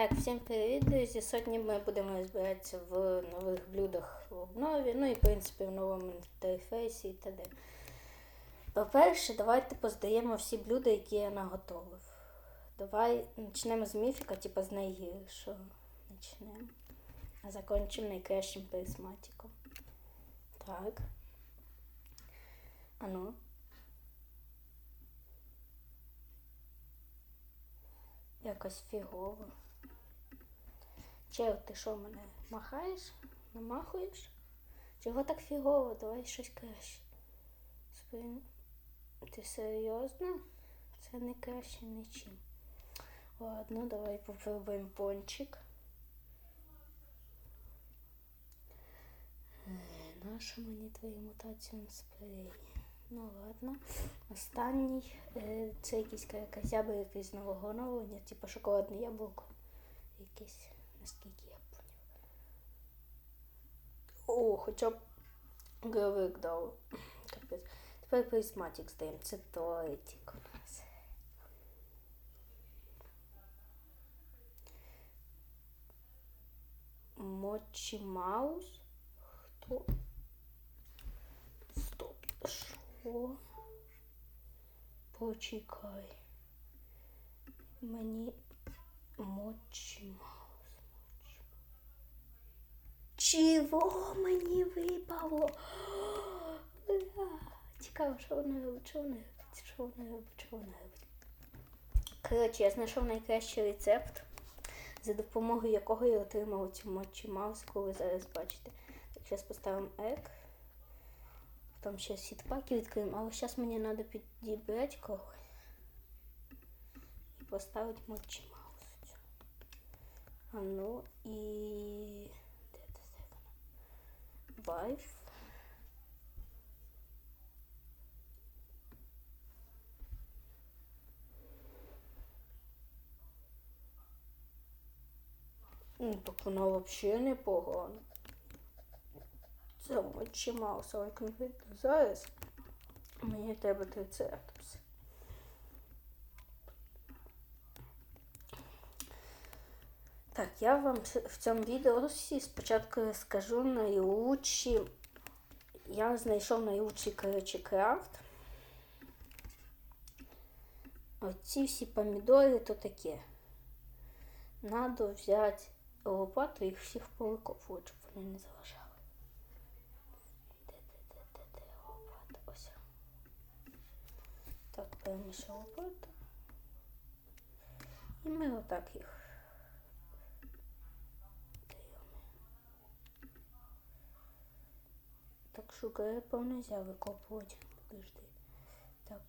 Так, всім привіт, друзі. Сьогодні ми будемо розбиратися в нових блюдах в обнові, ну і в принципі в новому інтерфейсі і т.д. По-перше, давайте поздаємо всі блюда, які я наготовив. Давай почнемо з міфіка, типу з найгіршого. Почнемо. А закінчимо найкращим присматиком. Так. А ну. Якось фігово. Чел, ти що мене махаєш? Намахуєш? Чого так фігово? Давай щось краще. Спин... Ти серйозно? Це не краще нічим. Ладно, давай попробуємо пончик. Е, Нащо мені твої мутації спреї? Ну ладно. Останній е, це якийсь кракозябр якийсь нового оновлення, типу шоколадне яблуко. Якесь, наскільки я поняв. О, хоча б гравик дав. Капець. Тепер присматик здаємо. Це тортик у нас. Мочі Маус? Хто? Стоп. Що? Почекай. Мені мочі маус. Чого мені випало? Цікаво, що вона робить, що вона робить, що вона робить, що вона робить. Коротше, я знайшов найкращий рецепт, за допомогою якого я отримав цю мочі маус, ви зараз бачите. Так, зараз поставимо ек. Потім ще сітпаки відкриємо, але зараз мені треба підібрати когось і поставити мочі маус. А ну і. Де це вона? Ну, так вона взагалі непогана. Це мочі маус, але конкретно зараз мені треба трицератопс. Так, я вам в цьому відео спочатку розкажу найлучші. Я знайшов найлучший, коротше, крафт. Оці всі помідори то таке. Надо взяти лопату і всіх повикопувати, щоб вони не заважали. Де, де, лопата? Ось. Так, беремо ще лопату. І ми отак їх Так, шукарепа нельзя викопувати. Подожди. Так,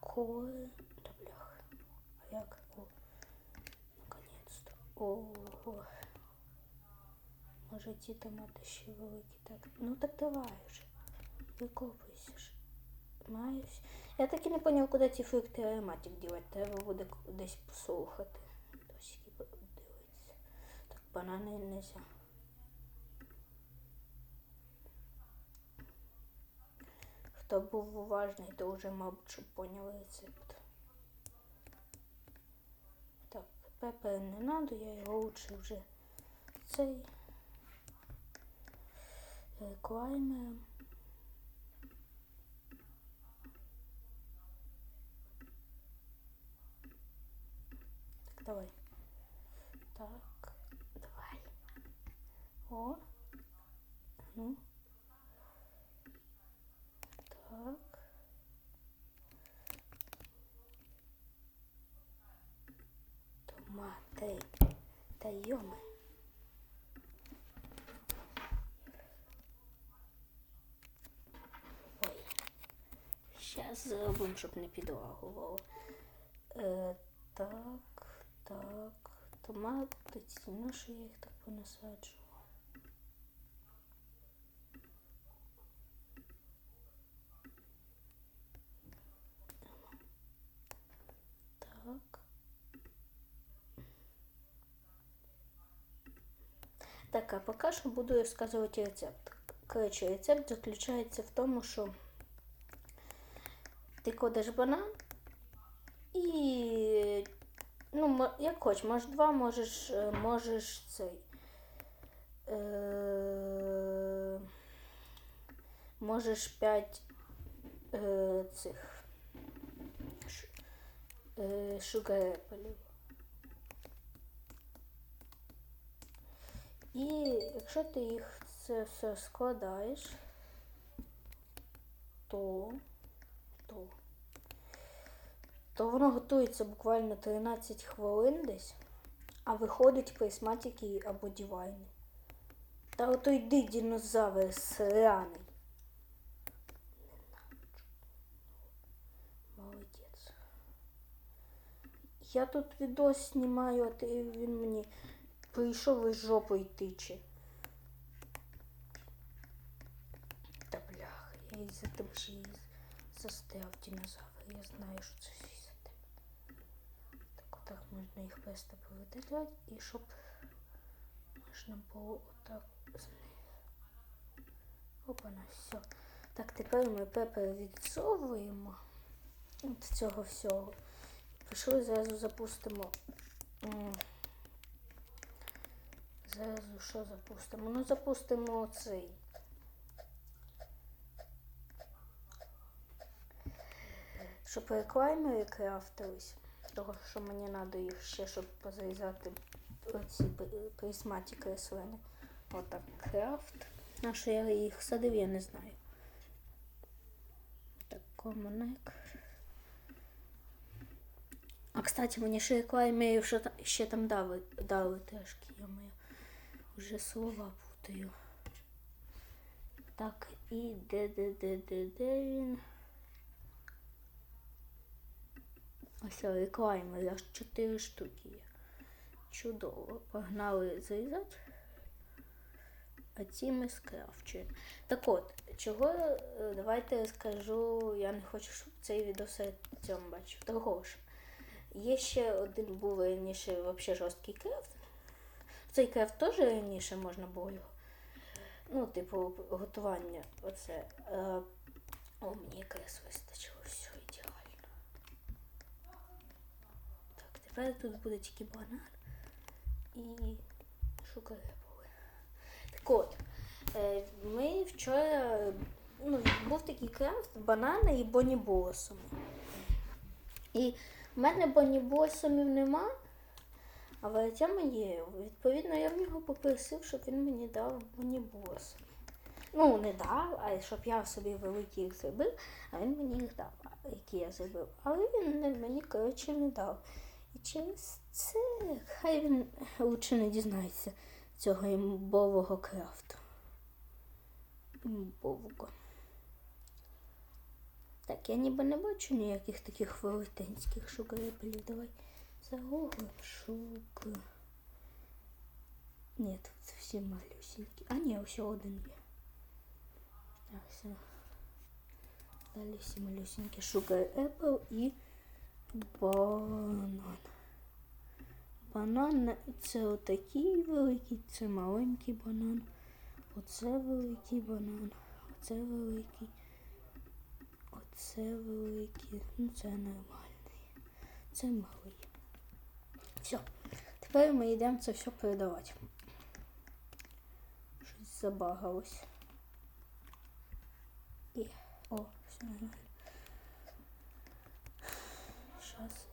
коли... Та бляха. А як? О. Наконец-то. Ого. Може ті томати ще великі. Так. Ну так давай вже. Викопуйся ж. Маєш. Я так і не поняв, куди ці фрукти ароматик дівати. Треба буде десь послухати. Досі дивитися. Так, банани не Хто був уважний, то вже, мабуть, щоб поняв рецепт. Так, пепер не надо, я його лучше вже цей реклаймером. Так, давай. Так, давай. О. Ну. Так. Томати. Йоми. Ой. Зараз зробимо, щоб не підлагувало. Е, так, так. Томати, ці, що я їх так понасаджувала. Так. Так, а поки що буду розказувати рецепт. Коротше, рецепт заключається в тому, що ти кладеш банан і ну, як хочеш, можеш два, можеш, е, можеш цей. Е, можеш п'ять е, цих е, шугарепелів. І якщо ти їх це все складаєш, то, то, то воно готується буквально 13 хвилин десь, а виходить присматики або дівайни. Та ото йди динозавр сраний. Молодець. Я тут відос знімаю, а ти він мені прийшов із жопою тиче. Та бляха, я із-за тебе ще й застряв динозавр. Я знаю, що це все із-за тебе. Так отак можна їх просто повидаляти і щоб можна було отак. Опана, все. Так, тепер ми пепер відсовуємо від цього всього. Пішли зразу запустимо. Зразу що запустимо? Ну запустимо цей. Щоб реклаймери крафтились. Того, що мені треба їх ще, щоб позрізати ці присматі рослини. Отак крафт. На що я їх садив, я не знаю. Так, комунек. А кстати, мені ще реклаймерів що ще там дали, дали трошки, я моя вже слова путаю. Так, і де де де де де він? Ось реклаймери, аж 4 штуки є. Чудово. Погнали зрізати. А ці ми скрафчуємо. Так от, чого е, давайте розкажу, я не хочу, щоб цей відос цьому бачив. Того ж. Є ще один був раніше взагалі жорсткий крафт. Цей крафт теж раніше можна було його. Ну, типу, готування. Оце. Е, о, мені якраз вистачило все ідеально. Так, тепер тут буде тільки банан і шукарепали. Так от, е, ми вчора, ну, був такий крафт банани і бонібосами. І в мене бонібосомів нема, а в Артема є. Відповідно, я в нього попросив, щоб він мені дав бонібосом. Ну, не дав, а щоб я собі великі їх зробив, а він мені їх дав, які я зробив. Але він мені, коротше, не дав. І через це хай він лучше не дізнається цього імбового крафту. Імбового. Так, я ніби не бачу ніяких таких велетенських шукарепелів. Давай загуглим шук. Ні, тут всі малюсенькі. А ні, ось один є. Так, все. Далі всі малюсенькі. Sugar Apple і банан. Банан це отакий великий, це маленький банан. Оце великий банан. Оце великий. Оце великий. Ну це нормальний. Це малий. Все. Тепер ми йдемо це все передавати. Щось забагалось. І. О, все нормально. Сейчас.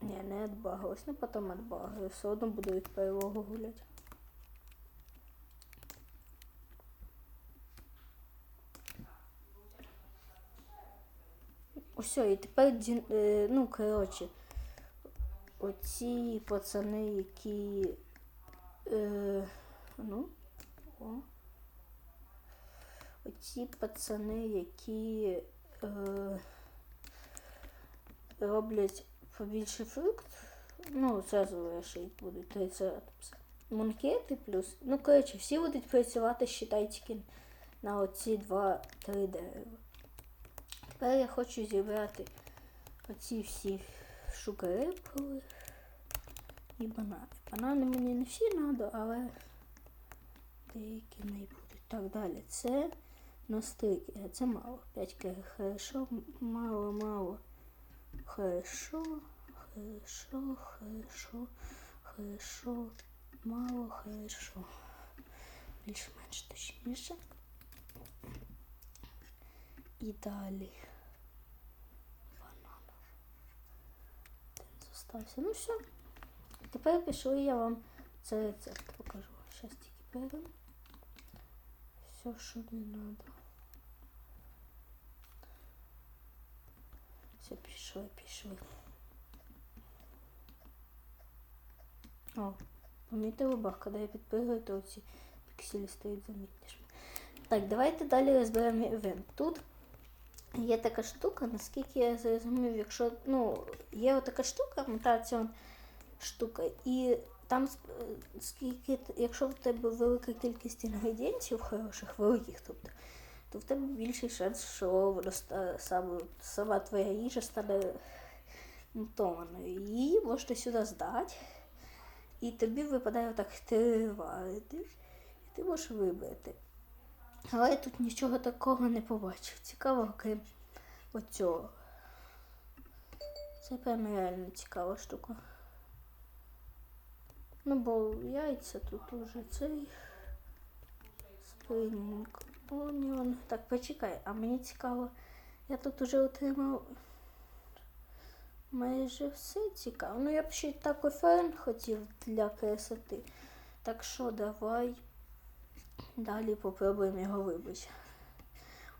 Не, не отбагалось, ну потом отбагаю. Все одно буду від перелогу гуляти. Все, і тепер, е, ну, коротше, оці пацани, які. Е, ну, о. Оці пацани, які е, роблять побільше фрукт, ну, зразу вирішить будуть трицератопси. Мункети плюс. Ну, коротше, всі будуть працювати, считай, тільки на оці два-три дерева. Тепер я хочу зібрати оці всі шукарепли і банани. Банани мені не всі треба, але деякі не будуть. Так далі. Це настики. Це мало. 5 кг. Хорошо, мало, мало. Хорошо, хорошо, хорошо, хорошо, мало хорошо. Більш-менш точніше. І далі. Один. Ну все. Тепер пішли я вам цей рецепт покажу. Зараз тільки беремо. Все, що не треба. Все, пішли, пішли. О, помітили бах, коли я підпрыгаю, то ці пікселі стають замітнішими. Так, давайте далі розберемо івент. Тут є така штука, наскільки я зрозумів, якщо ну, є така штука, мутаціон штука, і там скільки, якщо в тебе велика кількість інгредієнтів хороших, великих, тобто, то в тебе більший шанс, що воно ста- саме, сама твоя їжа стане мутованою. Її можна сюди здати, і тобі випадає так три варити, і ти можеш вибрати. Але я тут нічого такого не побачив. Цікавого, крім оцього. Це прям реально цікава штука. Ну, бо яйця тут уже цей спринг оніон. Так, почекай, а мені цікаво. Я тут уже отримав майже все цікаво. Ну, я б ще тако фен хотів для красоти. Так що давай далі попробуємо його вибити.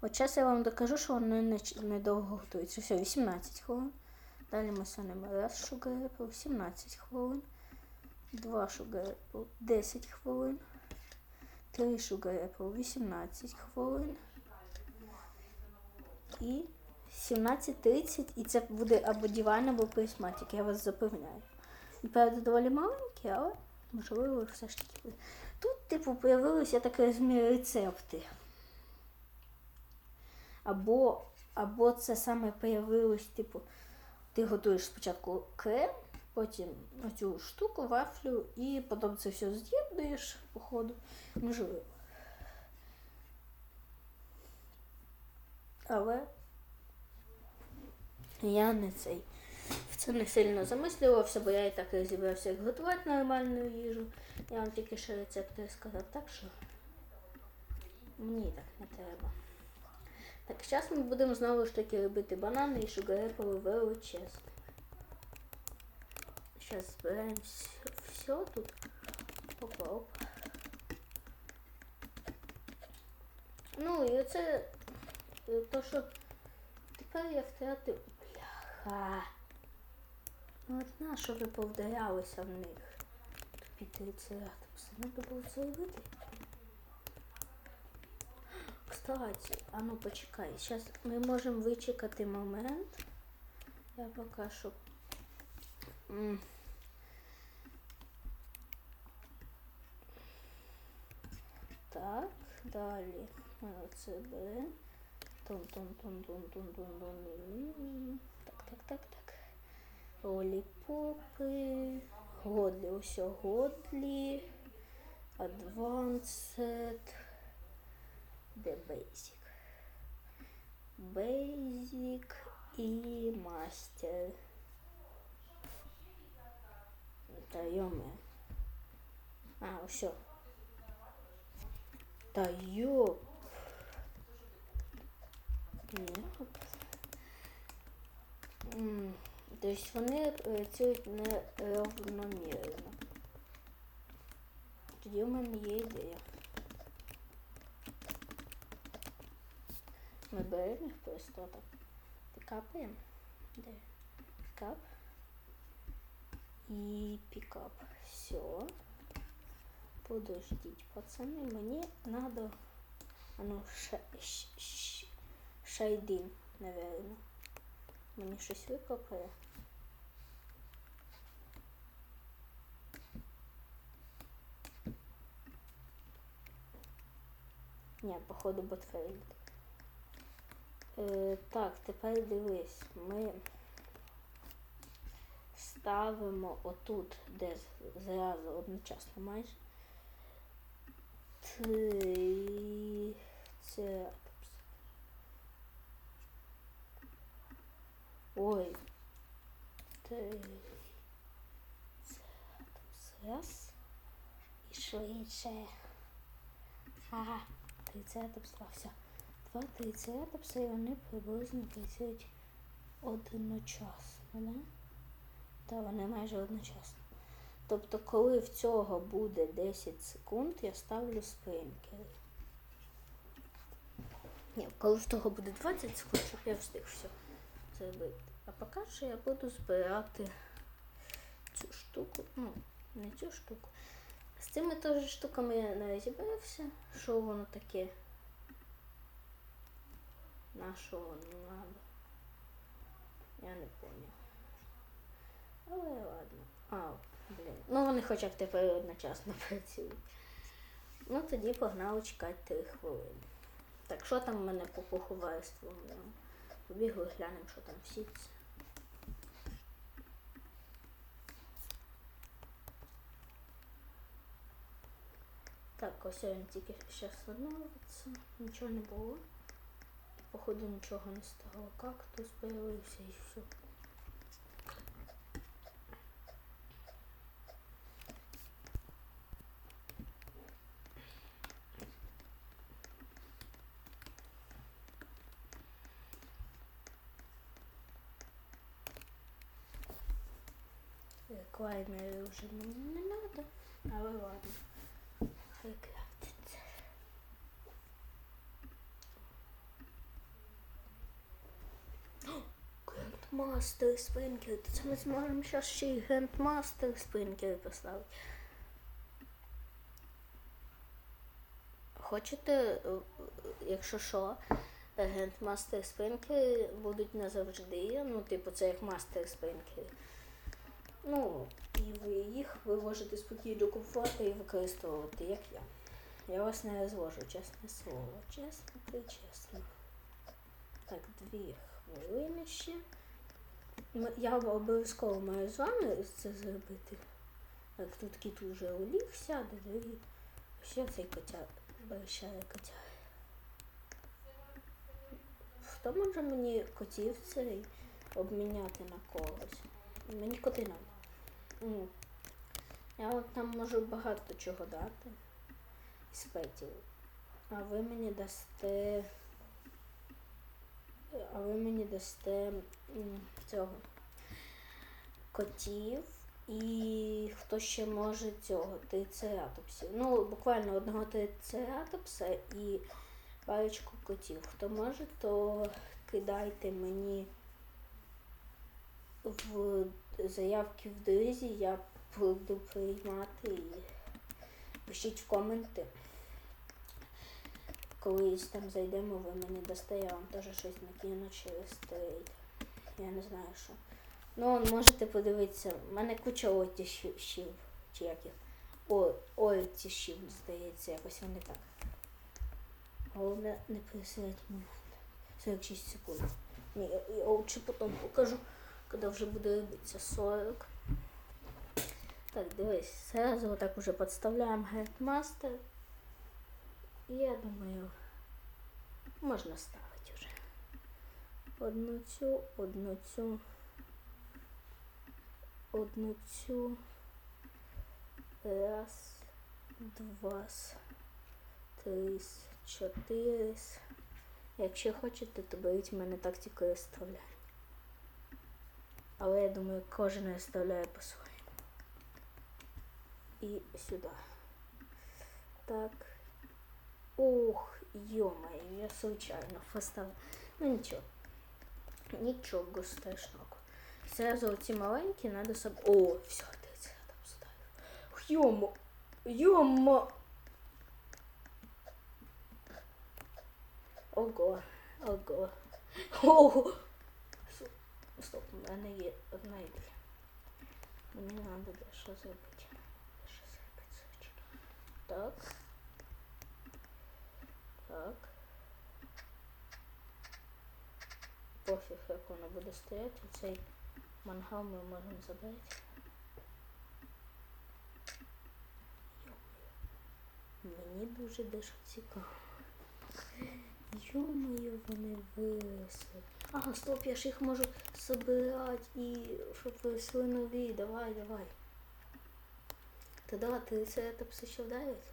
От зараз я вам докажу, що воно недовго готується. Все, 18 хвилин. Далі ми сонемо раз шугарепл, 17 хвилин. Два шугарепл, 10 хвилин. Три шугарепл, 18 хвилин. І 17.30, і це буде або дівайн, або присматик, я вас запевняю. Правда доволі маленький, але можливо все ж таки. буде. Тут, типу, появилися такі розмір рецепти. Або, або це саме появилось, типу, ти готуєш спочатку крем, потім оцю штуку, вафлю, і потім це все з'єднуєш по ходу. Можливо. Але я не цей. В це не сильно замислювався, бо я і так розібрався, як готувати нормальну їжу. Я вам тільки ще рецепти сказав, так що мені так не треба. Так, зараз ми будемо знову ж таки робити банани і шугарепове величезне. Зараз збираємо все тут. Опа, опа. Ну і оце е, то, що тепер я втратив. Бляха. Ну от на що ви повдарялися в них? Тупі трицератопси. Треба було це робити. Кстати, а ну почекай, зараз ми можемо вичекати момент. Я поки що. Так, далі. Ми оце беремо. тун тун тун тун тун тун тун Так, так, так, так. Лоліпопи. Годлі, усе годлі. Advanced. Де Basic? Basic і Master. Та йоме. А, все. Та йоп. Йоп. М, Тобто вони працюють неравномірно. Тоді в мене є ідея. Ми беремо їх просто так. Ти капаємо. Де? Кап. І пікап. Все. Подождіть, пацани, мені надо. А ну, ша, ш, ш, шайдин, наверное. Мені щось викопає. Ні, походу ботфейлд. Е, так, тепер дивись, ми ставимо отут, де зразу одночасно майже. Три церапс. Ой. Раз. І швидше. Ага, трицератопс два, трицератопса і вони приблизно працюють одночасно, да? Та вони майже одночасно. Тобто, коли в цього буде 10 секунд, я ставлю спринкери. Ні, коли в того буде 20 секунд, щоб я встиг все зробити. А поки що я буду збирати цю штуку. Ну, не цю штуку. З цими теж штуками я не розібрався, що воно таке. На що воно треба. Я не поняв. Але ладно. А, блін. Ну вони хоча б тепер одночасно працюють. Ну тоді погнали чекати 3 хвилини. Так, що там в мене по поховайству? Побігли, глянемо, що там всі Так, ось він тільки зараз відновиться. Нічого не було. Походу нічого не стало. Кактус появився і все. Клаймери вже мені не треба, але ладно. Грандмастер спринкер. Це ми зможемо ще й грандмастер спринкер поставити. Хочете, якщо що, грандмастер спринкери будуть назавжди. Ну, типу, це як мастер спринкери. Ну, і ви їх ви можете спокійно купувати і використовувати, як я. Я вас не розвожу, чесне слово. Чесно, ти чесно. Так, дві хвилини ще. Я обов'язково маю з вами це зробити. Так, тут кіт уже улігся, де і ще цей котя обещає котя. Хто може мені котів цей обміняти на когось? Мені коти надо. Ну, я от там можу багато чого дати із петів. А ви мені дасте. А ви мені дасте цього котів і хто ще може цього трицератопсів. Ну, буквально одного трицератопса і парочку котів. Хто може, то кидайте мені в заявки в друзі, я буду приймати і пишіть в коменти. Колись там зайдемо, ви мені дасте, я вам теж щось накину через трейд. Я не знаю що. Ну, можете подивитися, в мене куча отішів, чи як їх. Отішів, здається, якось вони так. Головне не присилать момент. 46 секунд. Ні, я лучше потім покажу, коли вже буде робитися 40. Так, дивись, сразу вот так уже подставляем Грандмастер. І я думаю, можна ставити вже. Одну цю, одну цю, одну цю. Раз, два, три, чотири. Якщо хочете, то беріть в мене тактику розставляння. Але я думаю, кожен розставляє по-своєму. І сюди. Так. Ух, йомаю, я случайно поставила. Ну нічого. Нічого страшного. Сразу оці маленькі надо собі. О, все, це я там ставив. Йомо! Йомо! Ого, ого. Ого. Стоп, у мене є одна ідея. Мені треба дещо зробити. Дещо зробити. Так. Так. Пофіг, як воно буде стояти. Цей мангал ми можемо забрати. Мені дуже дещо цікаво. Йо-моє, вони виросли. Ага, стоп, я ж їх можу собирати і щоб виросли нові. Давай, давай. Та да, трицератопси ще вдарять.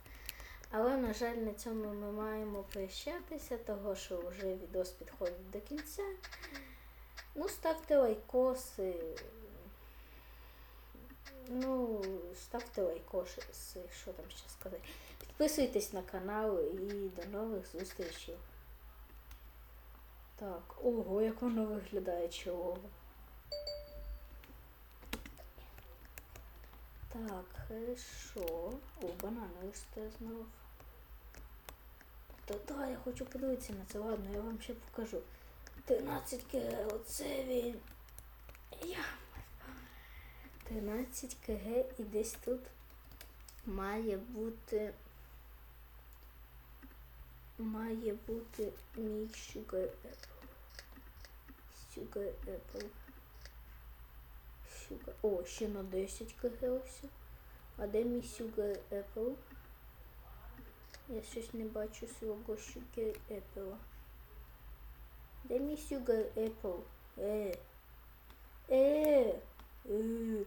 Але, на жаль, на цьому ми маємо прощатися, того що вже відос підходить до кінця. Ну, ставте лайкоси. Ну, ставте лайкоси, що там ще сказати. Підписуйтесь на канал і до нових зустрічей. Так, ого, як воно виглядає чолово. Так, хорошо. О, банан росте знов. Та да, я хочу подивитися на це. Ладно, я вам ще покажу. 13 кг, оце він. Я. 13 кг і десь тут має бути. Має бути мій Sugar Apple. Sugar Apple. Sugar. О, ще на 10 кг ось. А де мій Sugar Apple? Я щось не бачу свого Sugar Apple. Де мій Sugar Apple? Е. Е. Е.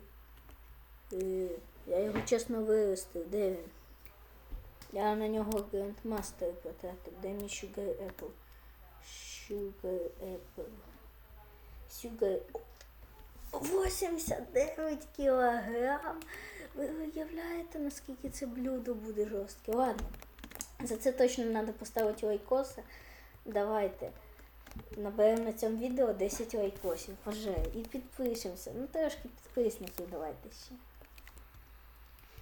Е. Я його чесно виростив. Де він? Я на нього Grandmaster потратив. Де мій Sugar Apple? Sugar Apple. Sugar 89 кілограм. Ви уявляєте, наскільки це блюдо буде жорстке? Ладно. За це точно треба поставити лайкоси. Давайте. Наберемо на цьому відео 10 лайкосів, пожалуй. І підпишемося. Ну трошки підписників давайте ще.